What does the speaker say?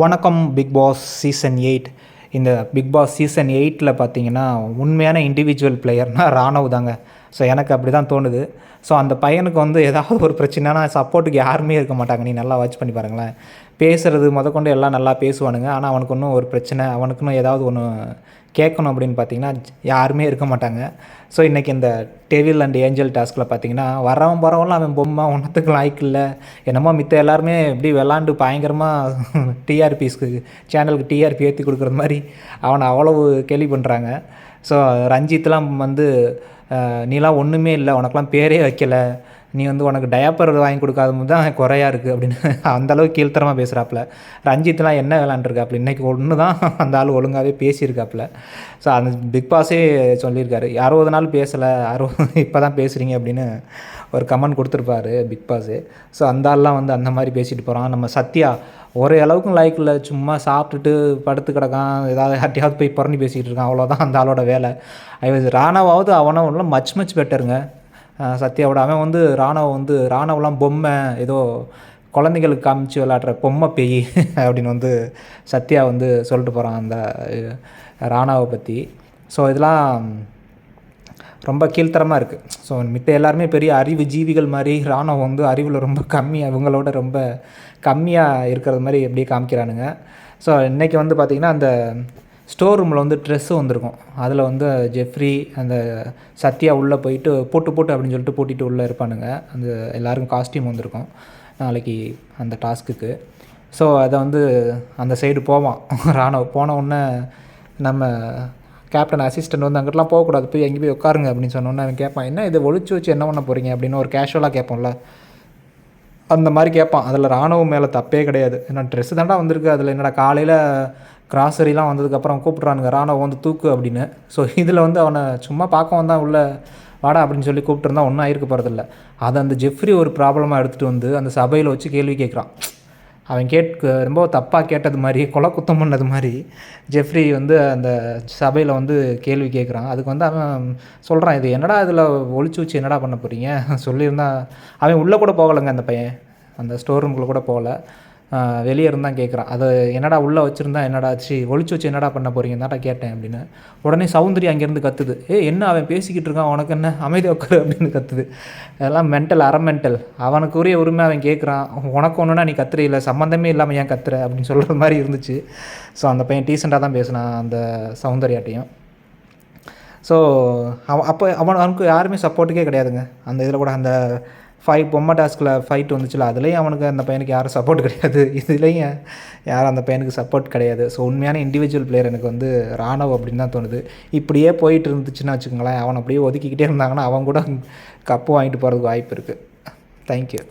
வணக்கம் Bigg Boss season eight இந்த Bigg Boss season எயிட்டில் பார்த்தீங்கன்னா உண்மையான இண்டிவிஜுவல் பிளேயர்னால் ராணவ் தாங்க. ஸோ எனக்கு அப்படி தான் தோணுது. ஸோ அந்த பையனுக்கு வந்து ஏதாவது ஒரு பிரச்சனைனா சப்போர்ட்டுக்கு யாருமே இருக்க மாட்டாங்க. நீ நல்லா வாட்ச் பண்ணி பாருங்களேன். பேசுகிறது முதற்கொண்டு எல்லாம் நல்லா பேசுவானுங்க. ஆனால் அவனுக்கு ஒன்றும் ஒரு பிரச்சனை அவனுக்குன்னு ஏதாவது ஒன்று கேட்கணும் அப்படின்னு பார்த்தீங்கன்னா யாருமே இருக்க மாட்டாங்க. ஸோ இன்றைக்கி இந்த டெவில் அண்ட் ஏஞ்சல் டாஸ்கில் பார்த்தீங்கன்னா வரவன் போகிறவங்களும் அவன் பொம்மை ஒன்றத்துக்கு லாய்க்கு இல்லை. என்னமோ மித்த எல்லாருமே எப்படி விளாண்டு பயங்கரமாக டிஆர்பிஸ்க்கு சேனலுக்கு டிஆர்பி ஏற்றி கொடுக்குற மாதிரி அவனை அவ்வளவு கேள்வி பண்ணுறாங்க ஸோ ரஞ்சித்லாம் வந்து நீலாம் ஒன்றுமே இல்லை. உனக்கெல்லாம் பேரே வைக்கல. நீ வந்து உனக்கு டயாப்பர் வாங்கி கொடுக்காத தான் குறையா இருக்குது அப்படின்னு அந்தளவுக்கு கீழ்த்தரமாக பேசுகிறாப்புல ரஞ்சித்லாம் என்ன விளாண்டுருக்காப்புல இன்றைக்கி ஒன்று தான் அந்த ஆள் ஒழுங்காகவே பேசியிருக்காப்புல. ஸோ அந்த பிக் பாஸே சொல்லியிருக்காரு. அறுபது நாள் பேசலை. அறுபது இப்போ தான் பேசுகிறீங்க அப்படின்னு ஒரு கமெண்ட் கொடுத்துருப்பாரு பிக் பாஸு ஸோ அந்த ஆள்லாம் வந்து அந்த மாதிரி பேசிட்டு போகிறான் நம்ம சத்யா ஒரு அளவுக்கும் லைக் இல்லை. சும்மா சாப்பிட்டுட்டு படுத்து கிடக்கான். ஏதாவது யார்ட்டையாவது போய் புறணி பேசிகிட்டு இருக்கான். அவ்வளோதான் அந்த ஆளோட வேலை. ஐ ராணாவாவது அவனை மச் மச் பெட்டருங்க சத்யாவோட அவன் வந்து ராணவ வந்து ராணவெலாம் பொம்மை ஏதோ குழந்தைங்களுக்கு காமிச்சு விளாட்ற பொம்மை பேய் அப்படின்னு வந்து சத்யா வந்து சொல்லிட்டு போகிறான் அந்த ராணாவை பற்றி ஸோ இதெல்லாம் ரொம்ப கீழ்த்தரமாக இருக்குது ஸோ மித்த எல்லாருமே பெரிய அறிவு ஜீவிகள் மாதிரி ராணுவம் வந்து அறிவில் ரொம்ப கம்மியாக இவங்களோட ரொம்ப கம்மியாக இருக்கிறது மாதிரி எப்படியே காமிக்கிறானுங்க. ஸோ இன்றைக்கி வந்து பார்த்திங்கன்னா அந்த ஸ்டோர் ரூமில் வந்து ட்ரெஸ்ஸு வந்திருக்கும். அதில் வந்து ஜெஃப்ரி அந்த சத்யா உள்ளே போயிட்டு போட்டு போட்டு அப்படின்னு சொல்லிட்டு போட்டிட்டு உள்ளே இருப்பானுங்க. அந்த எல்லாருக்கும் காஸ்டியூம் வந்திருக்கும். நாளைக்கு அந்த டாஸ்க்குக்கு ஸோ அதை வந்து அந்த சைடு போவான். ராணுவ போன உடனே நம்ம கேப்டன் அசிஸ்டன்ட் வந்து அங்கிட்டலாம் போகக்கூடாது. போய் எங்கே போய் உட்காருங்க அப்படின்னு சொன்னோன்னே அவன் கேட்பான் என்ன இதை ஒழிச்சு வச்சு என்ன பண்ண போகிறீங்க அப்படின்னு ஒரு கேஷுவலாக கேட்போம்ல. அந்த மாதிரி கேட்பான். அதில் ராணுவம் மேலே தப்பே கிடையாது. ஏன்னா ட்ரெஸ்ஸு தாண்டா வந்திருக்கு. அதில் என்னடா காலையில் கிராசரிலாம் வந்ததுக்கப்புறம் கூப்பிட்றானுங்க ராணவ வந்து தூக்கு அப்படின்னு. ஸோ இதில் வந்து அவனை சும்மா பார்க்க வந்தான் உள்ள வாடா அப்படின்னு சொல்லி கூப்பிட்டுருந்தா ஒன்றும் ஆயிருக்க போகிறதில்ல அதை அந்த ஜெஃப்ரி ஒரு ப்ராப்ளமாக எடுத்துகிட்டு வந்து அந்த சபையில் வச்சு கேள்வி கேட்குறான் அவன் கேட்க ரொம்ப தப்பாக கேட்டது மாதிரி கொலை குத்தம் பண்ணது மாதிரி ஜெஃப்ரி வந்து அந்த சபையில் வந்து கேள்வி கேட்குறான் அதுக்கு வந்து அவன் சொல்கிறான் இது என்னடா இதில் ஒழிச்சு வச்சு என்னடா பண்ண போகிறீங்க சொல்லியிருந்தா அவன் உள்ளே கூட போகலைங்க அந்த பையன். அந்த ஸ்டோர் ரூம்குள்ளே கூட போகலை. வெளியே இருந்தான் கேட்குறான் அதை என்னடா உள்ளே வச்சுருந்தா என்னடா சி ஒழிச்சு வச்சு என்னடா பண்ண போகிறீங்க தான்டா கேட்டேன் அப்படின்னு. உடனே சௌந்தரி அங்கேருந்து கத்துது. ஏ என்ன அவன் பேசிக்கிட்டு இருக்கான்? உனக்கு என்ன? அமைதி உட்காரு அப்படின்னு கத்துது. அதெல்லாம் மென்டல் அரை மென்டல் அவனுக்குரிய உரிமை அவன் கேட்குறான் உனக்கு ஒன்றுனா நீ கத்துற இல்லை சம்மந்தமே இல்லாமல் ஏன் கத்துற? அப்படின்னு சொல்கிற மாதிரி இருந்துச்சு. ஸோ அந்த பையன் டீசெண்டாக தான் பேசினான் அந்த சௌந்தர்யாட்டையும் ஸோ அவன் அப்போ அவன் அவனுக்கு யாருமே சப்போர்ட்டுக்கே கிடையாதுங்க. அந்த இதில் கூட அந்த ஃபைவ் பொம்மை டாஸ்கில் ஃபைட் வந்துச்சுல அதுலேயும் அவனுக்கு அந்த பையனுக்கு யாரும் சப்போர்ட் கிடையாது. இதுலேயும் யாரும் அந்த பையனுக்கு சப்போர்ட் கிடையாது. ஸோ உண்மையான இண்டிவிஜுவல் பிளேயர் எனக்கு வந்து ராணவ் அப்படின்னு தான் தோணுது. இப்படியே போயிட்டு இருந்துச்சுன்னா வச்சுக்கோங்களேன் அவன் அப்படியே ஒதுக்கிக்கிட்டே இருந்தாங்கன்னா அவன் கூட கப்பு வாங்கிட்டு போகிறதுக்கு வாய்ப்பு இருக்குது தேங்க்யூ